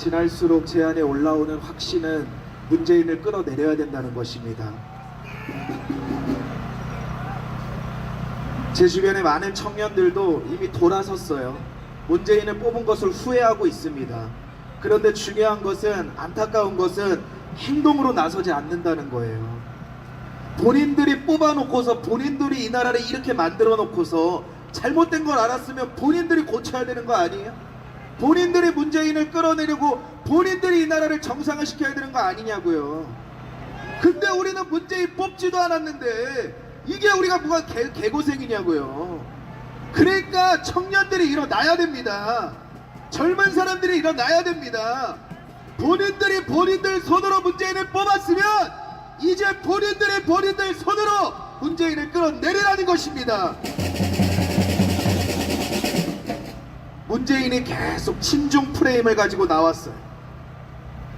지날수록 제 안에 올라오는 확신은 문재인을 끌어내려야 된다는 것입니다. 제 주변에 많은 청년들도 이미 돌아섰어요. 문재인을 뽑은 것을 후회하고 있습니다. 그런데 중요한 것은 안타까운 것은 행동으로 나서지 않는다는 거예요. 본인들이 뽑아놓고서 본인들이 이 나라를 이렇게 만들어 놓고서 잘못된 걸 알았으면 본인들이 고쳐야 되는 거 아니에요? 본인들이 문재인을 끌어내려고 본인들이 이 나라를 정상화시켜야 되는 거 아니냐고요. 근데 우리는 문재인 뽑지도 않았는데 이게 우리가 뭐가 개, 개고생이냐고요. 그러니까 청년들이 일어나야 됩니다. 젊은 사람들이 일어나야 됩니다. 본인들이 본인들 손으로 문재인을 뽑았으면 이제 본인들이 본인들 손으로 문재인을 끌어내리라는 것입니다. 문재인이 계속 친중 프레임을 가지고 나왔어요.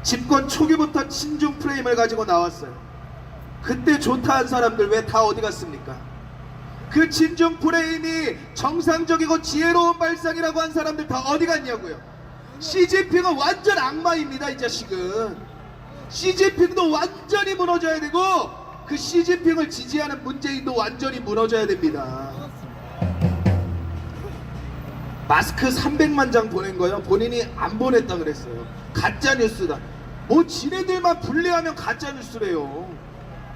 집권 초기부터 친중 프레임을 가지고 나왔어요. 그때 좋다 한 사람들 왜 다 어디 갔습니까? 그 친중 프레임이 정상적이고 지혜로운 발상이라고 한 사람들 다 어디 갔냐고요? 시진핑은 완전 악마입니다, 이 자식은. 시진핑도 완전히 무너져야 되고 그 시진핑을 지지하는 문재인도 완전히 무너져야 됩니다. 마스크 300만 장 보낸 거요. 본인이 안 보냈다 그랬어요. 가짜 뉴스다. 뭐 지네들만 분리하면 가짜 뉴스래요.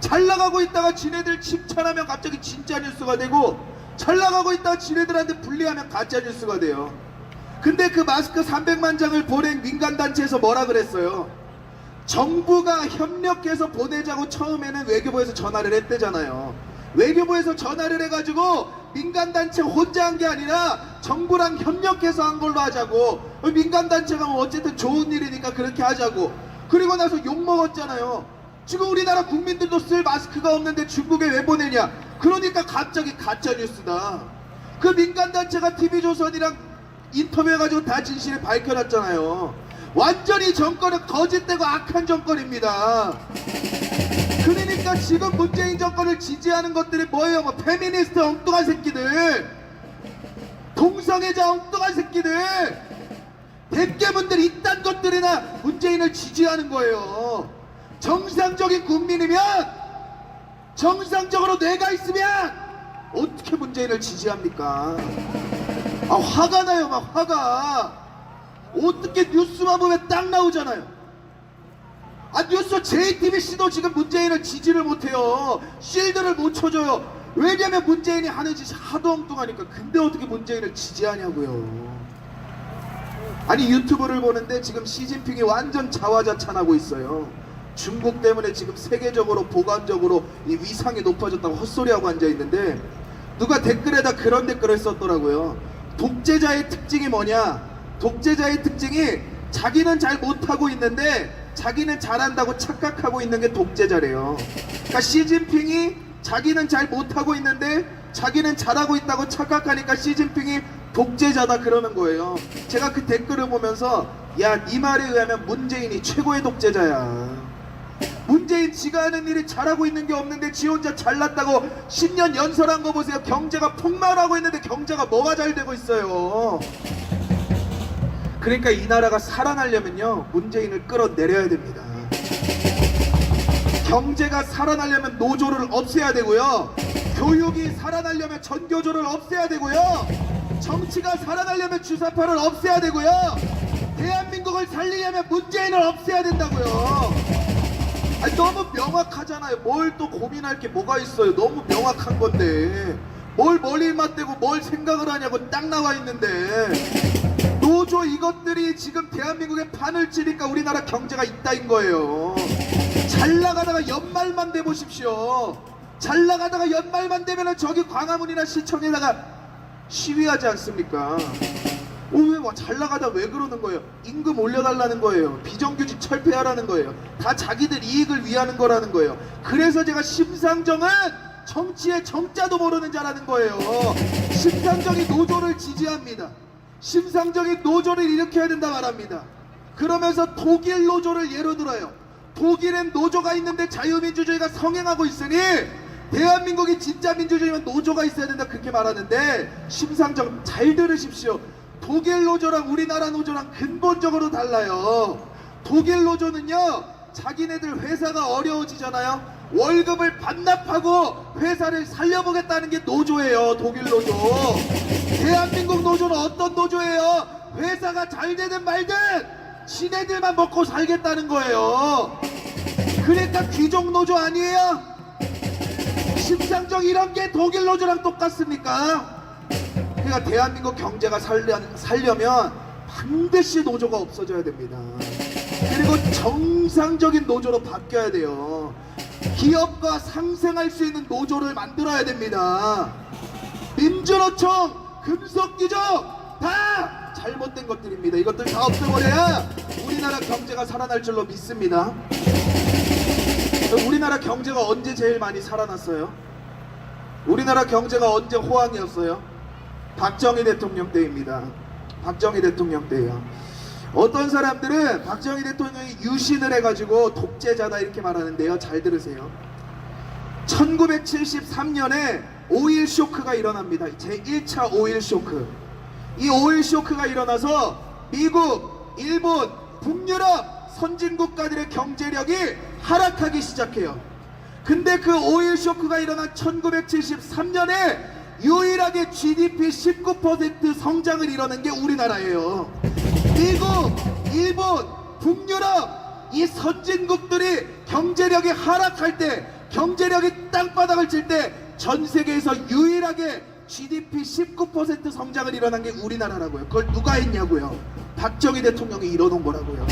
잘 나가고 있다가 지네들 칭찬하면 갑자기 진짜 뉴스가 되고 잘 나가고 있다가 지네들한테 분리하면 가짜 뉴스가 돼요. 근데 그 마스크 300만 장을 보낸 민간 단체에서 뭐라 그랬어요? 정부가 협력해서 보내자고 처음에는 외교부에서 전화를 했대잖아요. 외교부에서 전화를 해가지고 민간단체 혼자 한 게 아니라 정부랑 협력해서 한 걸로 하자고 민간단체가 뭐 어쨌든 좋은 일이니까 그렇게 하자고 그리고 나서 욕먹었잖아요. 지금 우리나라 국민들도 쓸 마스크가 없는데 중국에 왜 보내냐? 그러니까 갑자기 가짜 뉴스다. 그 민간단체가 TV조선이랑 인터뷰해가지고 다 진실을 밝혀놨잖아요. 완전히 정권은 거짓되고 악한 정권입니다. 그러니까 지금 문재인 정권을 지지하는 것들이 뭐예요? 뭐 페미니스트 엉뚱한 새끼들, 동성애자 엉뚱한 새끼들, 대깨문들 이딴 것들이나 문재인을 지지하는 거예요. 정상적인 국민이면 정상적으로 뇌가 있으면 어떻게 문재인을 지지합니까? 아 화가 나요 막 화가 어떻게 뉴스만 보면 딱 나오잖아요 아 뉴스 JTBC도 지금 문재인을 지지를 못해요. 실드를 못 쳐줘요. 왜냐면 문재인이 하는 짓이 하도 엉뚱하니까. 근데 어떻게 문재인을 지지하냐고요. 아니 유튜브를 보는데 지금 시진핑이 완전 자화자찬하고 있어요. 중국 때문에 지금 세계적으로 보관적으로 이 위상이 높아졌다고 헛소리하고 앉아 있는데 누가 댓글에다 그런 댓글을 썼더라고요. 독재자의 특징이 뭐냐? 독재자의 특징이 자기는 잘 못하고 있는데 자기는 잘한다고 착각하고 있는 게 독재자래요. 그러니까 시진핑이 자기는 잘 못하고 있는데 자기는 잘하고 있다고 착각하니까 시진핑이 독재자다 그러는 거예요. 제가 그 댓글을 보면서 야, 네 말에 의하면 문재인이 최고의 독재자야. 문재인 지가 하는 일이 잘하고 있는 게 없는데 지 혼자 잘났다고 10년 연설한 거 보세요. 경제가 폭망하고 있는데 경제가 뭐가 잘 되고 있어요. 그러니까 이 나라가 살아나려면요 문재인을 끌어내려야 됩니다. 경제가 살아나려면 노조를 없애야 되고요. 교육이 살아나려면 전교조를 없애야 되고요. 정치가 살아나려면 주사파를 없애야 되고요. 대한민국을 살리려면 문재인을 없애야 된다고요. 아니, 너무 명확하잖아요. 뭘 또 고민할 게 뭐가 있어요. 너무 명확한 건데. 뭘 머리를 맞대고 뭘 생각을 하냐고 딱 나와 있는데. 노조 이것들이 지금 대한민국의 판을 치니까 우리나라 경제가 있다인 거예요. 잘 나가다가 연말만 돼 보십시오. 잘 나가다가 연말만 되면은 저기 광화문이나 시청에다가 시위하지 않습니까? 어, 왜잘 나가다 왜 그러는 거예요? 임금 올려달라는 거예요. 비정규직 철폐하라는 거예요. 다 자기들 이익을 위하는 거라는 거예요. 그래서 제가 심상정은 정치의 정자도 모르는 자라는 거예요. 심상정이 노조를 지지합니다. 심상정이 노조를 일으켜야 된다 말합니다. 그러면서 독일 노조를 예로 들어요. 독일엔 노조가 있는데 자유민주주의가 성행하고 있으니 대한민국이 진짜 민주주의면 노조가 있어야 된다 그렇게 말하는데 심상정 잘 들으십시오. 독일 노조랑 우리나라 노조랑 근본적으로 달라요. 독일 노조는요, 자기네들 회사가 어려워지잖아요. 월급을 반납하고 회사를 살려보겠다는 게 노조예요. 독일 노조. 대한민국 노조는 어떤 노조예요? 회사가 잘 되든 말든 지네들만 먹고 살겠다는 거예요. 그러니까 귀족 노조 아니에요? 심상정 이런 게 독일 노조랑 똑같습니까? 그러니까 대한민국 경제가 살려, 살려면 반드시 노조가 없어져야 됩니다. 그리고 정상적인 노조로 바뀌어야 돼요. 기업과 상생할 수 있는 노조를 만들어야 됩니다. 민주노총, 금속기조 다 잘못된 것들입니다. 이것들 다 없애버려야 우리나라 경제가 살아날 줄로 믿습니다. 우리나라 경제가 언제 제일 많이 살아났어요? 우리나라 경제가 언제 호황이었어요? 박정희 대통령 때입니다. 박정희 대통령 때예요. 어떤 사람들은 박정희 대통령이 유신을 해가지고 독재자다 이렇게 말하는데요. 잘 들으세요. 1973년에 오일 쇼크가 일어납니다. 제1차 오일 쇼크. 이 오일 쇼크가 일어나서 미국, 일본, 북유럽 선진국가들의 경제력이 하락하기 시작해요. 근데 그 오일 쇼크가 일어난 1973년에 유일하게 GDP 19% 성장을 이뤄낸 게 우리나라예요. 미국, 일본, 북유럽 이 선진국들이 경제력이 하락할 때, 경제력이 땅바닥을 칠 때 전 세계에서 유일하게 GDP 19% 성장을 일어난 게 우리나라라고요. 그걸 누가 했냐고요? 박정희 대통령이 이뤄놓은 거라고요.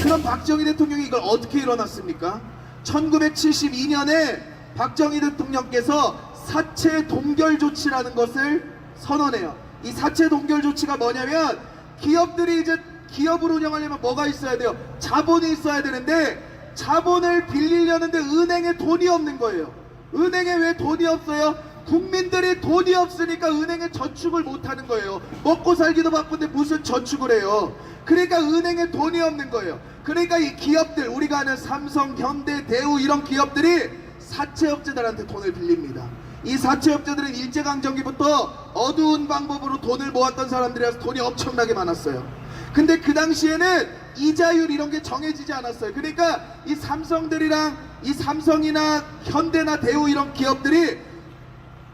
그럼 박정희 대통령이 이걸 어떻게 일어났습니까? 1972년에 박정희 대통령께서 사채 동결 조치라는 것을 선언해요. 이 사채 동결 조치가 뭐냐면 기업들이 이제 기업을 운영하려면 뭐가 있어야 돼요? 자본이 있어야 되는데 자본을 빌리려는데 은행에 돈이 없는 거예요. 은행에 왜 돈이 없어요? 국민들이 돈이 없으니까 은행에 저축을 못 하는 거예요. 먹고 살기도 바쁜데 무슨 저축을 해요? 그러니까 은행에 돈이 없는 거예요. 그러니까 이 기업들, 우리가 아는 삼성, 현대, 대우 이런 기업들이 사채업자들한테 돈을 빌립니다. 이 사채업자들은 일제강점기부터 어두운 방법으로 돈을 모았던 사람들이라서 돈이 엄청나게 많았어요. 근데 그 당시에는 이자율 이런 게 정해지지 않았어요. 그러니까 이 삼성들이랑 이 삼성이나 현대나 대우 이런 기업들이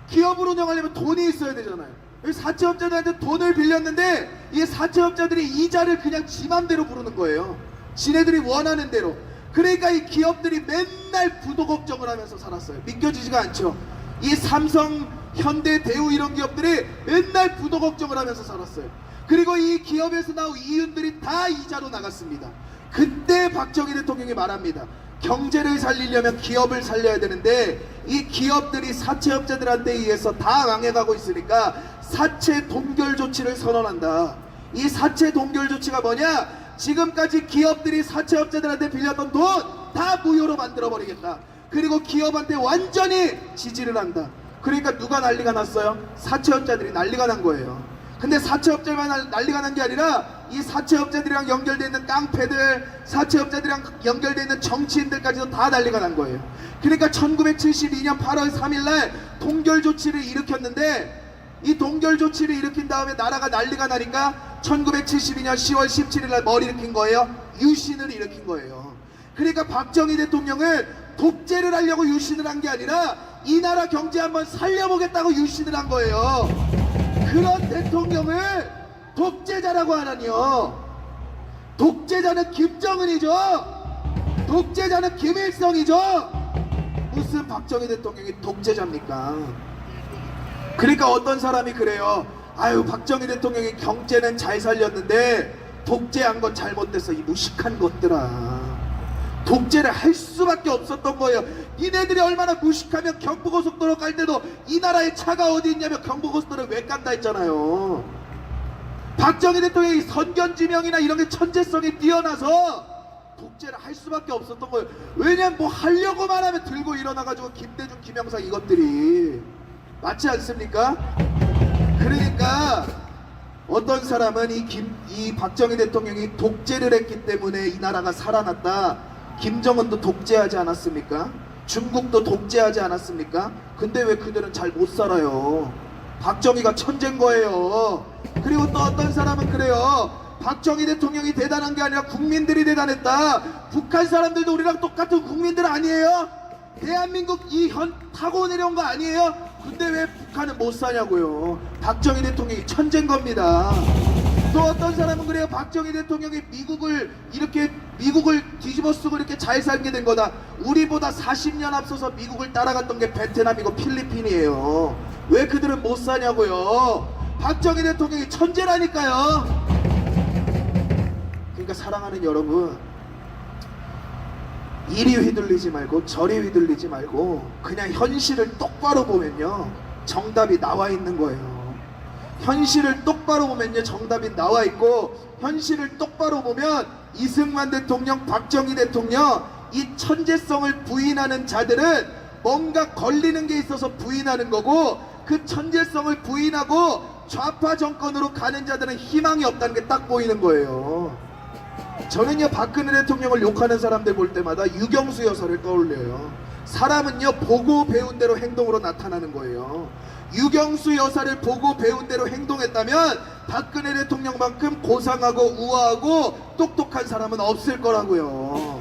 기업을 운영하려면 돈이 있어야 되잖아요. 이 사채업자들한테 돈을 빌렸는데 이 사채업자들이 이자를 그냥 지 맘대로 부르는 거예요. 지네들이 원하는 대로. 그러니까 이 기업들이 맨날 부도 걱정을 하면서 살았어요. 믿겨지지가 않죠. 이 삼성, 현대, 대우 이런 기업들이 맨날 부도 걱정을 하면서 살았어요. 그리고 이 기업에서 나온 이윤들이 다 이자로 나갔습니다. 그때 박정희 대통령이 말합니다. 경제를 살리려면 기업을 살려야 되는데 이 기업들이 사채업자들한테 의해서 다 망해가고 있으니까 사채 동결 조치를 선언한다. 이 사채 동결 조치가 뭐냐? 지금까지 기업들이 사채업자들한테 빌렸던 돈 다 무효로 만들어 버리겠다. 그리고 기업한테 완전히 지지를 한다. 그러니까 누가 난리가 났어요? 사채업자들이 난리가 난 거예요. 근데 사채업자만 날- 난리가 난 게 아니라 이 사채업자들이랑 연결되어 있는 깡패들, 사채업자들이랑 연결되어 있는 정치인들까지도 다 난리가 난 거예요. 그러니까 1972년 8월 3일 날 동결 조치를 일으켰는데 이 동결 조치를 일으킨 다음에 나라가 난리가 나니까 1972년 10월 17일 날 뭘 일으킨 거예요? 유신을 일으킨 거예요. 그러니까 박정희 대통령은 독재를 하려고 유신을 한 게 아니라 이 나라 경제 한번 살려보겠다고 유신을 한 거예요. 그런 대통령을 독재자라고 하다니요. 독재자는 김정은이죠. 독재자는 김일성이죠. 무슨 박정희 대통령이 독재자입니까? 그러니까 어떤 사람이 그래요. 아유 박정희 대통령이 경제는 잘 살렸는데 독재한 건 잘못됐어 이 무식한 것들아. 독재를 할 수밖에 없었던 거예요. 니네들이 얼마나 무식하면 경부고속도로 갈 때도 이 나라에 차가 어디 있냐면 경부고속도로 왜 깐다 했잖아요. 박정희 대통령이 선견지명이나 이런 게 천재성이 뛰어나서 독재를 할 수밖에 없었던 거예요. 왜냐면 뭐 하려고만 하면 들고 일어나가지고 김대중, 김영삼 이것들이 맞지 않습니까? 그러니까 어떤 사람은 이 김, 이 박정희 대통령이 독재를 했기 때문에 이 나라가 살아났다. 김정은도 독재하지 않았습니까? 중국도 독재하지 않았습니까? 근데 왜 그들은 잘 못 살아요? 박정희가 천재인 거예요. 그리고 또 어떤 사람은 그래요. 박정희 대통령이 대단한 게 아니라 국민들이 대단했다. 북한 사람들도 우리랑 똑같은 국민들 아니에요? 대한민국 이 현 타고 내려온 거 아니에요? 근데 왜 북한은 못 사냐고요? 박정희 대통령이 천재인 겁니다. 또 어떤 사람은 그래요. 박정희 대통령이 미국을 이렇게 미국을 뒤집어 쓰고 이렇게 잘 살게 된 거다. 우리보다 40년 앞서서 미국을 따라갔던 게 베트남이고 필리핀이에요. 왜 그들은 못 사냐고요? 박정희 대통령이 천재라니까요. 그러니까 사랑하는 여러분, 이리 휘둘리지 말고 저리 휘둘리지 말고 그냥 현실을 똑바로 보면요 정답이 나와 있는 거예요. 현실을 똑바로 보면요 정답이 나와 있고 현실을 똑바로 보면 이승만 대통령, 박정희 대통령 이 천재성을 부인하는 자들은 뭔가 걸리는 게 있어서 부인하는 거고 그 천재성을 부인하고 좌파 정권으로 가는 자들은 희망이 없다는 게 딱 보이는 거예요. 저는요 박근혜 대통령을 욕하는 사람들 볼 때마다 유경수 여사를 떠올려요. 사람은요 보고 배운 대로 행동으로 나타나는 거예요. 유경수 여사를 보고 배운 대로 행동했다면 박근혜 대통령만큼 고상하고 우아하고 똑똑한 사람은 없을 거라고요.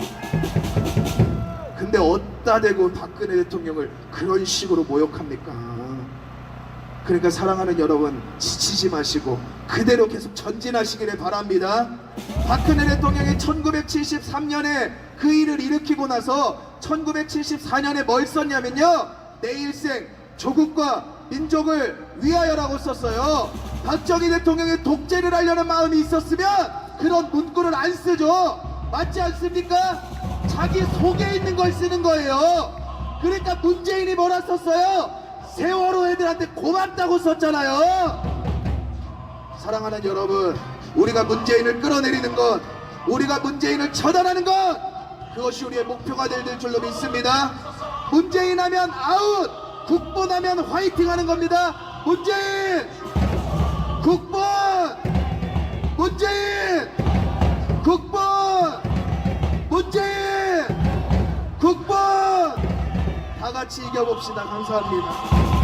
근데 어디다 대고 박근혜 대통령을 그런 식으로 모욕합니까? 그러니까 사랑하는 여러분 지치지 마시고 그대로 계속 전진하시기를 바랍니다. 박근혜 대통령이 1973년에 그 일을 일으키고 나서 1974년에 뭘 썼냐면요. 내 일생 조국과 민족을 위하여라고 썼어요. 박정희 대통령이 독재를 하려는 마음이 있었으면 그런 문구를 안 쓰죠. 맞지 않습니까? 자기 속에 있는 걸 쓰는 거예요. 그러니까 문재인이 뭐라 썼어요? 세월호 애들한테 고맙다고 썼잖아요. 사랑하는 여러분, 우리가 문재인을 끌어내리는 것, 우리가 문재인을 처단하는 것, 그것이 우리의 목표가 될 줄로 믿습니다. 문재인 하면 아웃, 국본 하면 화이팅 하는 겁니다. 문재인! 국본! 문재인! 국본! 같이 이겨봅시다. 감사합니다.